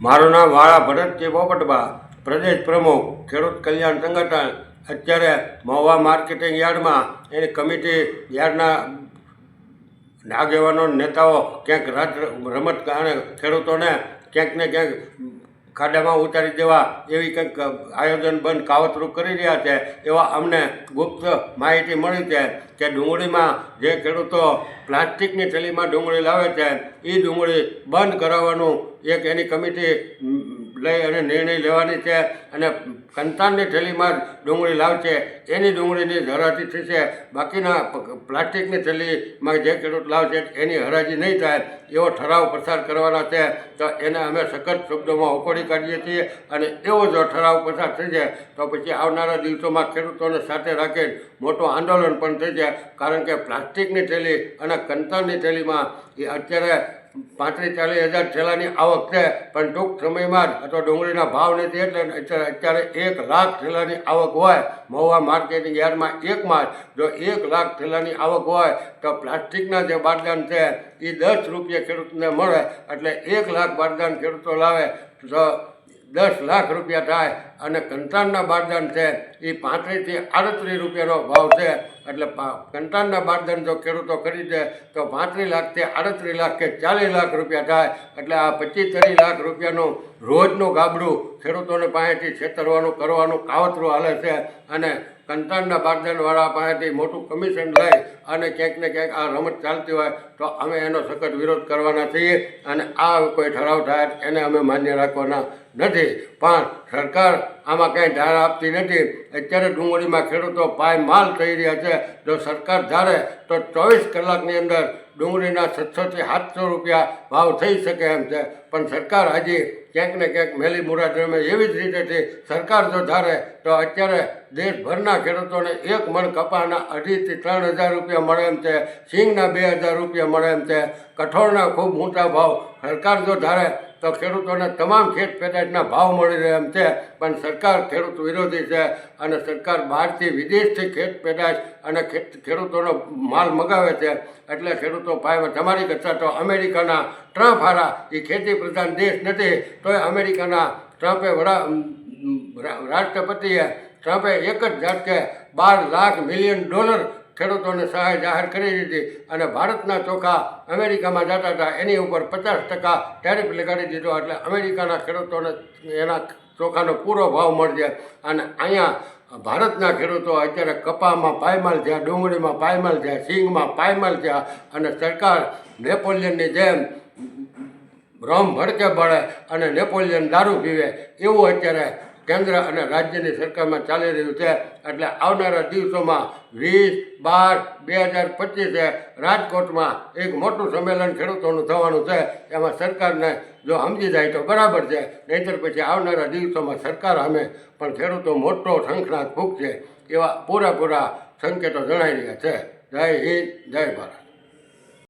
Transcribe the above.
મારું નામ વાળા ભરતજી પોપટબા પ્રદેશ પ્રમુખ, ખેડૂત કલ્યાણ સંગઠન, અત્યારે મહુવા માર્કેટિંગ યાર્ડમાં એની કમિટી યાર્ડના આગેવાનો નેતાઓ ક્યાંક રમત કારણે ખેડૂતોને ક્યાંક ને ક્યાંક ખાડામાં ઉતારી દેવા એવી કંઈક આયોજન બંધ કાવતરું કરી રહ્યા છે. એવા અમને ગુપ્ત માહિતી મળી છે કે ડુંગળીમાં જે ખેડૂતો પ્લાસ્ટિકની થેલીમાં ડુંગળી લાવે છે એ ડુંગળી બંધ કરાવવાનું એક એની કમિટી લઈ અને નિર્ણય લેવાની છે અને કંતાનની થેલીમાં ડુંગળી લાવશે. એની ડુંગળીની હરાજી થશે. બાકીના પ્લાસ્ટિકની થેલીમાં જે ખેડૂત લાવશે એની હરાજી નહીં થાય એવો ઠરાવ પસાર કરવાના છે. તો એને અમે સખત શબ્દોમાં ઉકોડી કાઢીએ છીએ અને એવો જો ઠરાવ પસાર થઈ જાય તો પછી આવનારા દિવસોમાં ખેડૂતોને સાથે રાખીને મોટું આંદોલન પણ થઈ જાય. કારણ કે પ્લાસ્ટિકની થેલી અને કંતાનની થેલીમાં એ અત્યારે પાંત્રીસ ચાલીસ હજાર થેલાની આવક છે, પણ ટૂંક સમયમાં જ અથવા ડુંગળીના ભાવ નથી એટલે અત્યારે એક લાખ થેલાની આવક હોય. મહુવા માર્કેટિંગ યાર્ડમાં એકમાં જ જો એક લાખ થેલાની આવક હોય, તો પ્લાસ્ટિકના જે બારદાન છે એ દસ રૂપિયા ખેડૂતને મળે. એટલે એક લાખ બારદાન ખેડૂતો લાવે. તો દસ લાખ રૂપિયા થાય અને કંટાળના બારદાન છે એ પાંત્રીસથી આડત્રીસ રૂપિયાનો ભાવ છે. એટલે કંટાણના બારદાન જો ખેડૂતો ખરીદે તો પાંત્રીસ લાખથી આડત્રીસ લાખ કે ચાલીસ લાખ રૂપિયા થાય. એટલે આ પચીસ ત્રીસ લાખ રૂપિયાનું રોજનું ગાબડું ખેડૂતોને પાસેથી છેતરવાનું, કરવાનું, કાવતરું હાલે છે. અને કંટાણના બારદાનવાળા પાસેથી મોટું કમિશન લઈ અને ક્યાંક ને ક્યાંક આ રમત ચાલતી હોય તો અમે એનો સખત વિરોધ કરવાના છીએ અને આ કોઈ ઠરાવ થાય એને અમે માન્ય રાખવાના નથી. પણ સરકાર આમાં કંઈ ધાર આપતી નથી. અત્યારે ડુંગળીમાં ખેડૂતો પાય માલ થઈ રહ્યા છે. જો સરકાર ધારે તો ચોવીસ કલાકની અંદર ડુંગળીના છસોથી સાતસો રૂપિયા ભાવ થઈ શકે એમ છે. પણ સરકાર હજી ક્યાંક ને ક્યાંક મેલી મુરાદ રમે એવી જ રીતેથી સરકાર જો ધારે તો અત્યારે દેશભરના ખેડૂતોને એક મણ કપાના અઢીથી ત્રણ હજાર રૂપિયા મળે એમ છે. સિંગના બે હજાર રૂપિયા મળે એમ છે. કઠોળના ખૂબ ઊંચા ભાવ સરકાર જો ધારે તો ખેડૂતોને તમામ ખેત પેદાશના ભાવ મળી રહે એમ છે. પણ સરકાર ખેડૂત વિરોધી છે અને સરકાર બહારથી વિદેશથી ખેત પેદાશ અને ખેડૂતોનો માલ મગાવે છે. એટલે ખેડૂતો ભાઈ તમારી કરતાં તો અમેરિકાના ટ્રમ્પ હારા. એ ખેતી પ્રધાન દેશ નથી. તોય અમેરિકાના ટ્રમ્પે વડા રાષ્ટ્રપતિએ ટ્રમ્પે એક જ ઝાટકે બાર લાખ મિલિયન ડોલર ખેડૂતોને સહાય જાહેર કરી દીધી અને ભારતના ચોખા અમેરિકામાં જતા હતા. એની ઉપર પચાસ ટકા ટેરિફ લગાડી દીધો એટલે અમેરિકાના ખેડૂતોને એના ચોખાનો પૂરો ભાવ મળશે. અને અહીંયા ભારતના ખેડૂતો અત્યારે કપામાં પાયમાલ થયા, ડુંગળીમાં પાયમાલ થયા, સિંગમાં પાયમાલ થયા અને સરકાર નેપોલિયનની જેમ રમ ભડકે બળે અને નેપોલિયન દારૂ પીવે એવું અત્યારે કેન્દ્ર અને રાજ્યની સરકારમાં ચાલી રહ્યું છે. એટલે આવનારા દિવસોમાં વીસ બાર બે હજાર પચીસે રાજકોટમાં એક મોટું સંમેલન ખેડૂતોનું થવાનું છે. એમાં સરકારને જો સમજી જાય તો બરાબર છે. નહીંતર પછી આવનારા દિવસોમાં સરકાર સામે પણ ખેડૂતો મોટો શંખનાદ ફૂંકશે એવા પૂરા પૂરા સંકેતો જણાઈ રહ્યા છે. જય હિન્દ, જય ભારત.